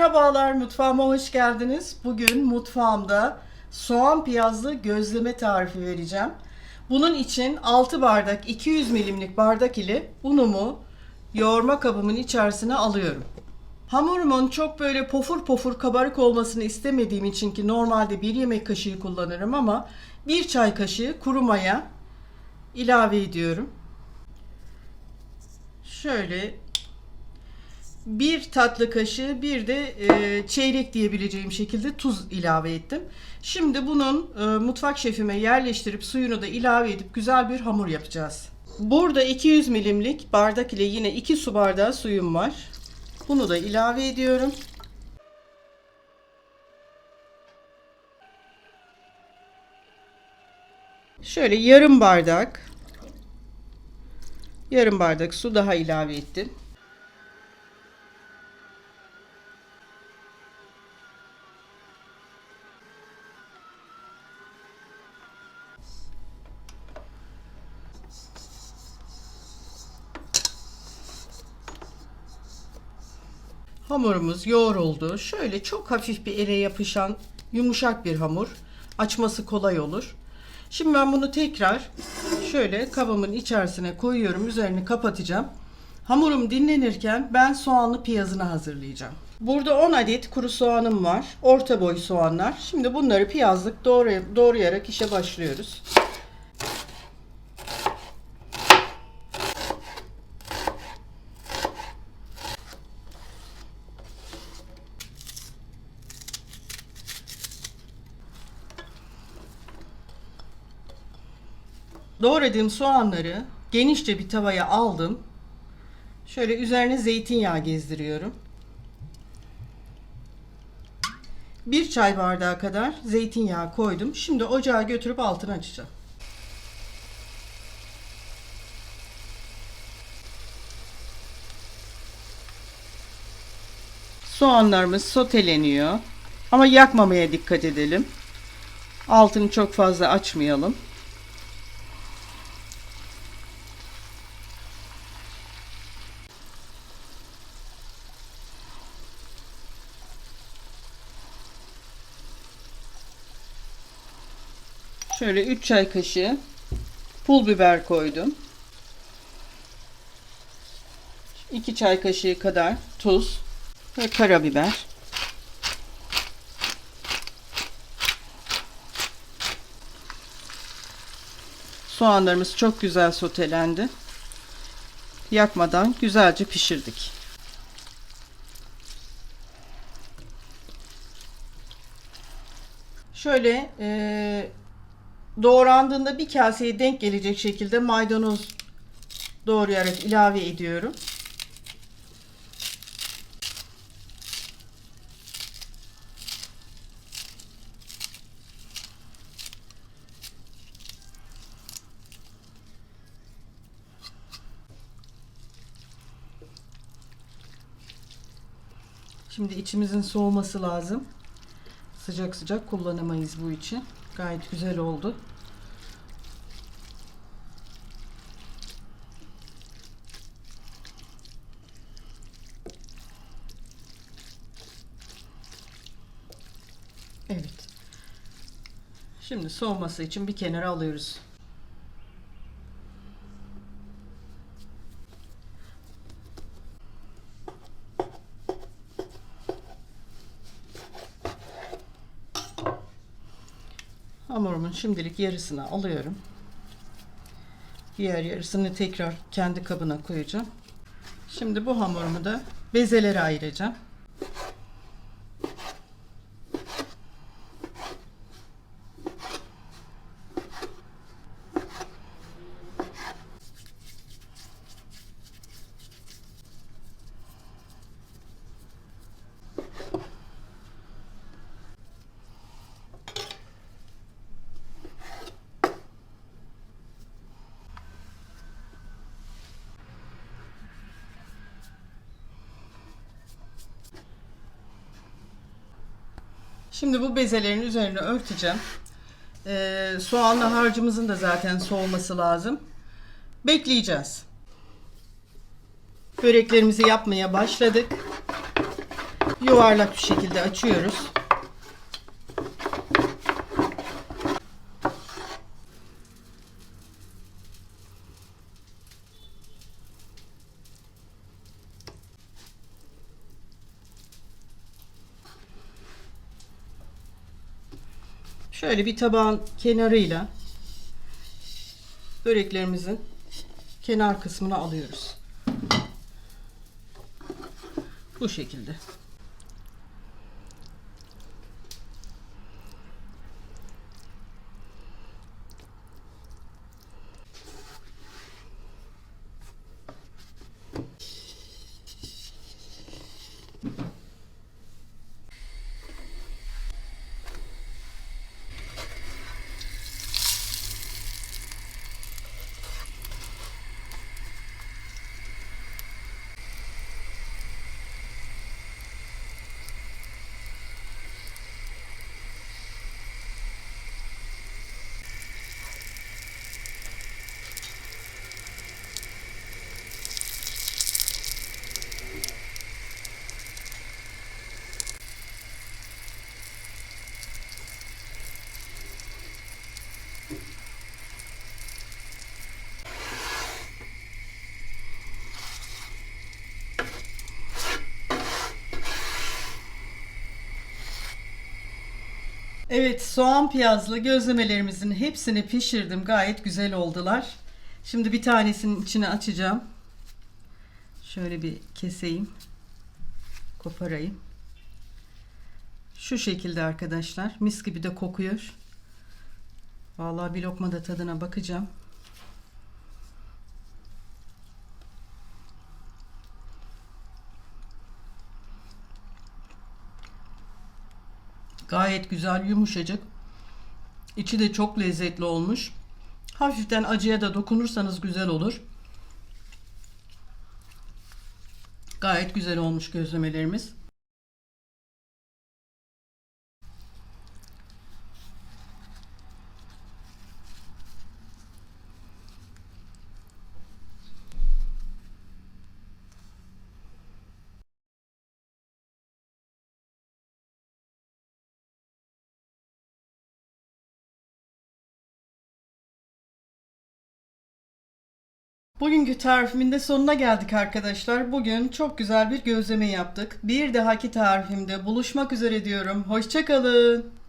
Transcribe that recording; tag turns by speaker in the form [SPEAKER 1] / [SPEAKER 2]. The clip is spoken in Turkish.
[SPEAKER 1] Merhabalar mutfağıma hoş geldiniz. Bugün mutfağımda soğan piyazlı gözleme tarifi vereceğim. Bunun için 6 bardak 200 milimlik bardak ile unumu yoğurma kabımın içerisine alıyorum. Hamurumun çok böyle pofur pofur kabarık olmasını istemediğim için ki normalde bir yemek kaşığı kullanırım ama bir çay kaşığı kuru maya ilave ediyorum. Şöyle bir tatlı kaşığı bir de e, çeyrek diyebileceğim şekilde tuz ilave ettim. Şimdi bunun e, mutfak şefime yerleştirip suyunu da ilave edip güzel bir hamur yapacağız. Burada 200 milimlik bardak ile yine 2 su bardağı suyum var. Bunu da ilave ediyorum. Şöyle yarım bardak yarım bardak su daha ilave ettim. Hamurumuz yoğruldu. Şöyle çok hafif bir ele yapışan yumuşak bir hamur. Açması kolay olur. Şimdi ben bunu tekrar şöyle kabımın içerisine koyuyorum. Üzerini kapatacağım. Hamurum dinlenirken ben soğanlı piyazını hazırlayacağım. Burada 10 adet kuru soğanım var. Orta boy soğanlar. Şimdi bunları piyazlık doğray- doğrayarak işe başlıyoruz. Doğradığım soğanları genişçe bir tavaya aldım. Şöyle üzerine zeytinyağı gezdiriyorum. Bir çay bardağı kadar zeytinyağı koydum. Şimdi ocağa götürüp altını açacağım. Soğanlarımız soteleniyor. Ama yakmamaya dikkat edelim. Altını çok fazla açmayalım. Şöyle 3 çay kaşığı pul biber koydum. 2 çay kaşığı kadar tuz ve karabiber. Soğanlarımız çok güzel sotelendi. Yakmadan güzelce pişirdik. Şöyle doğrandığında bir kaseye denk gelecek şekilde maydanoz doğrayarak ilave ediyorum. Şimdi içimizin soğuması lazım. Sıcak sıcak kullanamayız bu için. Gayet güzel oldu. Evet. Şimdi soğuması için bir kenara alıyoruz. Hamurumun şimdilik yarısını alıyorum. Diğer yarısını tekrar kendi kabına koyacağım. Şimdi bu hamurumu da bezelere ayıracağım. Şimdi bu bezelerin üzerine örteceğim. Ee, soğanlı harcımızın da zaten soğuması lazım. Bekleyeceğiz. Böreklerimizi yapmaya başladık. yuvarlak bir şekilde açıyoruz. Şöyle bir tabağın kenarıyla böreklerimizin kenar kısmını alıyoruz. Bu şekilde. Evet, soğan piyazlı gözlemelerimizin hepsini pişirdim. Gayet güzel oldular. Şimdi bir tanesinin içine açacağım. Şöyle bir keseyim. Koparayım. Şu şekilde arkadaşlar. Mis gibi de kokuyor. Vallahi bir lokma da tadına bakacağım. Gayet güzel, yumuşacık. İçi de çok lezzetli olmuş. Hafiften acıya da dokunursanız güzel olur. Gayet güzel olmuş gözlemelerimiz. Bugünkü tarifimin de sonuna geldik arkadaşlar. Bugün çok güzel bir gözleme yaptık. Bir dahaki tarifimde buluşmak üzere diyorum. Hoşçakalın.